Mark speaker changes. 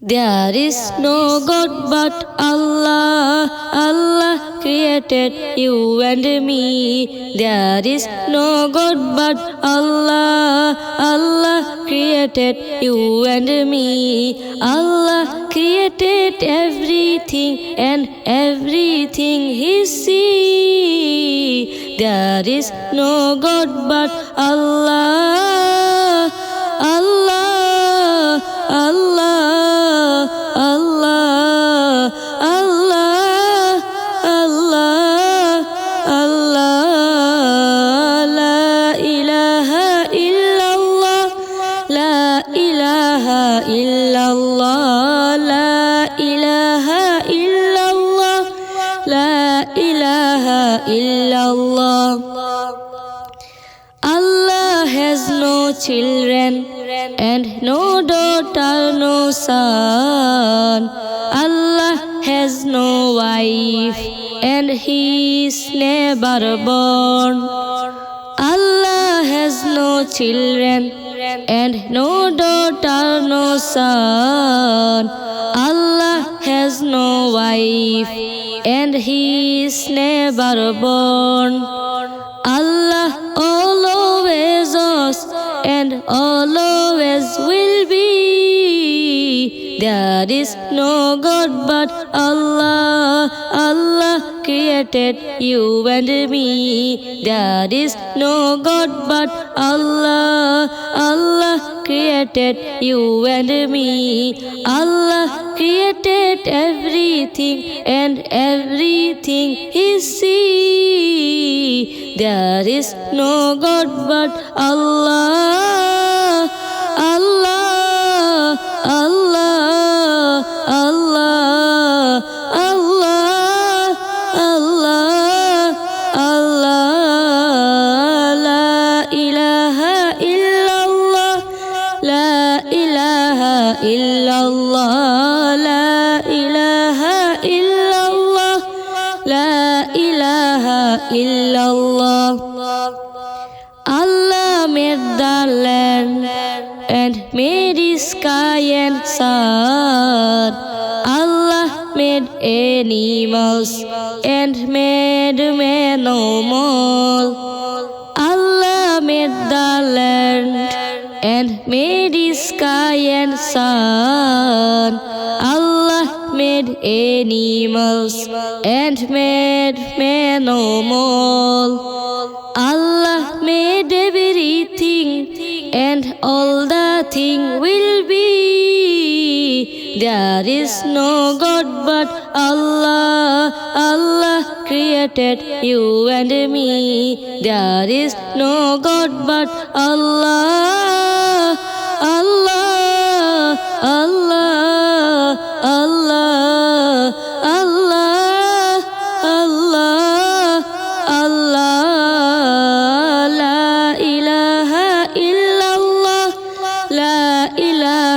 Speaker 1: There is no God but Allah. Allah created you and me. There is no God but Allah. Allah created you and me. Allah created everything and everything He sees. There is no God but Allah. Ilaha illallah, La ilaha illallah, La ilaha illallah. Allah has no children and no daughter, no son. Allah has no wife and he is never born. Allah has no children and no daughter, no son. Allah has no wife and he is never born. Allah always was and always will. There is no God but Allah. Allah created you and me. There is no God but Allah. Allah created you and me. Allah created everything and everything He see. There is no God but Allah. Ilaha illallah. La ilaha illallah. La ilaha illallah. Allah made the land and made the sky and sun. Allah made animals and made man no more. Allah made the and made the sky and sun. Allah made animals and made man more. Allah made everything and all the thing will. There is no God but Allah. Allah created you and me. There is no God but Allah. Allah. Allah. Allah.